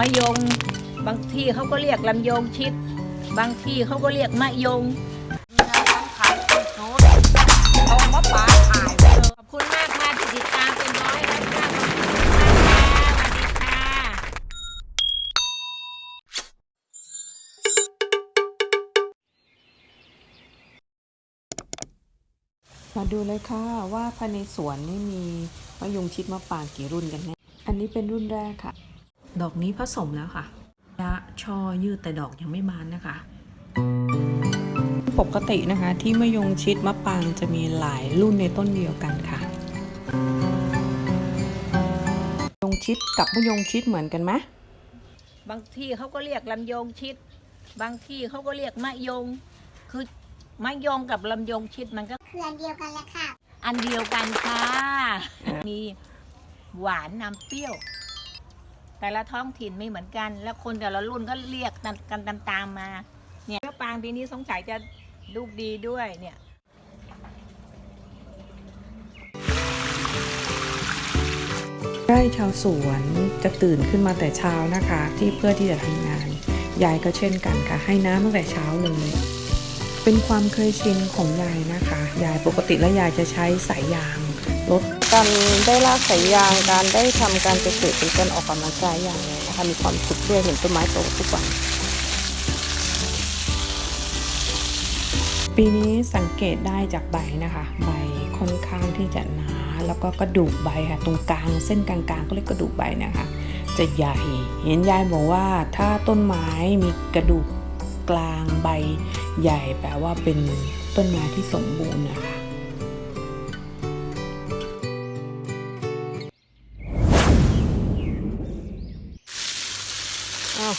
มะยง บางที่เขาก็เรียกลำยงชิด บางที่เขาก็เรียกมะยงสำคัญที่สุดเอามะปรางหายไปเลยขอบคุณมากค่ะที่ติดตามเป็นร้อยแล้วค่ะขอบคุณมากค่ะสวัสดีค่ะมาดูเลยค่ะว่าภายในสวนนี่มีมะยงชิดมะปรางกี่รุ่นกันแน่ อันนี้เป็นรุ่นแรกค่ะ ดอกนี้ผสมแล้วค่ะยะช่อยืดแต่ดอกยังไม่บานนะคะ ปกตินะคะที่มะยงชิดมะปรางจะมีหลายรุ่นในต้นเดียวกันค่ะมะยงชิดกับมะยงชิดเหมือนกันไหมบางที่เขาก็เรียกลำยงชิด บางที่เขาก็เรียกมะยง คือมะยงกับลำยงชิดมันก็คืออันเดียวกันแหละค่ะ อันเดียวกันค่ะ มีหวานนำเปรี้ยว แต่ละท้องถิ่นไม่เหมือนกัน แล้วคนแต่ละรุ่นก็เรียกกันตามๆมา เนี่ยมะปางปีนี้สงสัยจะลูกดีด้วยเนี่ยไร่ชาวสวนจะตื่นขึ้นมาแต่เช้านะคะ ที่เพื่อที่จะทำงานยายก็เช่นกันค่ะ ให้น้ำตั้งแต่เช้าเลย เป็นความเคยชินของยายนะคะ ยายปกติแล้วยายจะใช้สายยาง ลดการได้ลากสายยางการได้ทำการเกษตรเป็นการออกกำลังกายอย่างนึงนะคะมีความสุขด้วยเห็นต้นไม้โตทุกวันปีนี้สังเกตได้จากใบนะคะ ใบค่อนข้างที่จะหนา แล้วก็กระดูกใบค่ะ ตรงกลางเส้นกลางๆก็เรียกกระดูกใบเนะคะ จะใหญ่ เห็นยายบอกว่าถ้าต้นไม้มีกระดูกกลางใบใหญ่แปลว่าเป็นต้นไม้ที่สมบูรณ์นะคะ อ้าว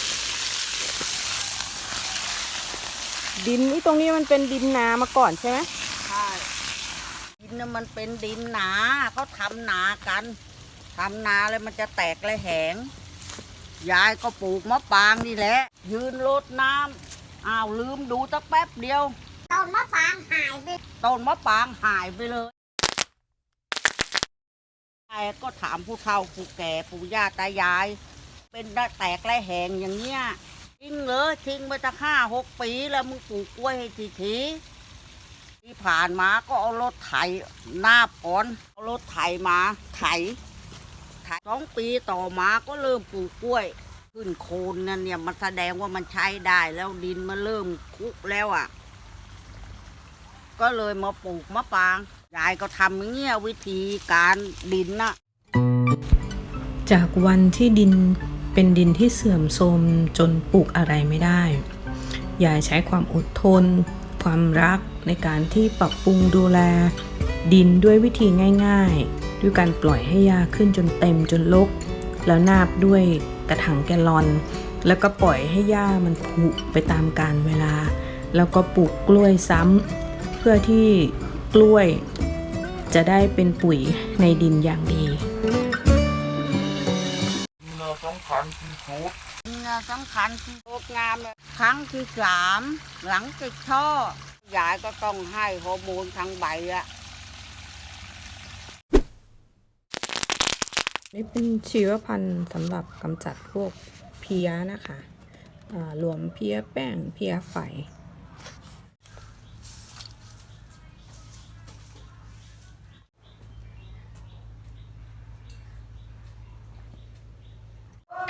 ดินนี่ตรงนี้มันเป็นดินนามาก่อนใช่ไหมใช่ดินน่ะมันเป็นดินหนาเขาทำนากันทำนาแล้วมันจะแตกและแหง ยายก็ปลูกมะปรางนี่แหละ ยืนรดน้ำอ้าวลืมดูสักแป๊บเดียว ต้นมะปรางหายไป ต้นมะปรางหายไปเลยยายก็ถามผู้เฒ่าผู้แก่ ปู่ย่าตายาย เป็นแตกและแหงอย่างเงี้ยจริงเหรอทิ้งไปตั้งห้าหกปีแล้วมึงปลูกกล้วยให้ทีทีที่ผ่านมาก็เอารถไถหน้าปอนเอารถไถมาไถไถสองปีต่อมาก็เริ่มปลูกกล้วย ขึ้นโคนนั่นเนี่ยมันแสดงว่ามันใช้ได้แล้วดินมันเริ่มคุกแล้วอะ ก็เลยมาปลูกมะปรางยายก็ทำอย่างเงี้ยวิธีการดินน่ะจากวันที่ดิน เป็นดินที่เสื่อมโทรมจนปลูกอะไรไม่ได้ ยายใช้ความอดทน ความรักในการที่ปรับปรุงดูแล ดินด้วยวิธีง่าย ๆ ด้วยการปล่อยให้ยาขึ้นจนเต็มจนลก แล้วนาบด้วยกระถางแกลลอน แล้วก็ปล่อยให้หญ้ามันผุไปตามกาลเวลา แล้วก็ปลูกกล้วยซ้ำเพื่อที่กล้วยจะได้เป็นปุ๋ยในดินอย่างดี งานสำคัญที่โคตรงามเลยครั้งที่สามหลังติดช่อยายก็ต้องให้ฮอร์โมนทางใบอะนี่เป็นชีวพันธุ์สำหรับกำจัดพวกเพี้ยนะคะอ่ารวมเพี้ยแป้งเพี้ยไฟ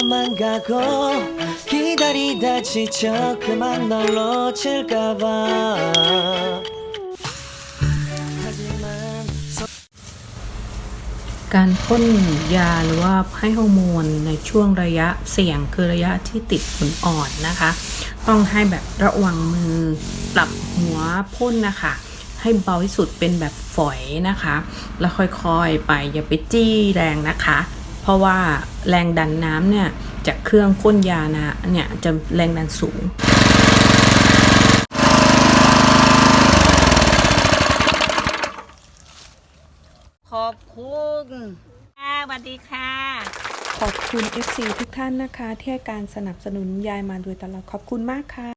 마음만 가고 기다리다 지쳐 그만 널 놓칠까봐 하지만 การพ่นยาหรือว่าให้ฮอร์โมนในช่วงระยะเสี่ยงคือระยะที่ติดขนอ่อนนะคะ ต้องให้แบบระวังมือปรับหัวพ่นนะคะ ให้เบาที่สุดเป็นแบบฝอยนะคะ แล้วค่อยๆไปอย่าไปจี้แรงนะคะ เพราะว่าแรงดันน้ำเนี่ยจากเครื่องพ่นยานะเนี่ยจะแรงดันสูงขอบคุณค่ะสวัสดีค่ะ ขอบคุณ FC ทุกท่านนะคะ ที่ให้การสนับสนุนยายมาโดยตลอดขอบคุณมากค่ะ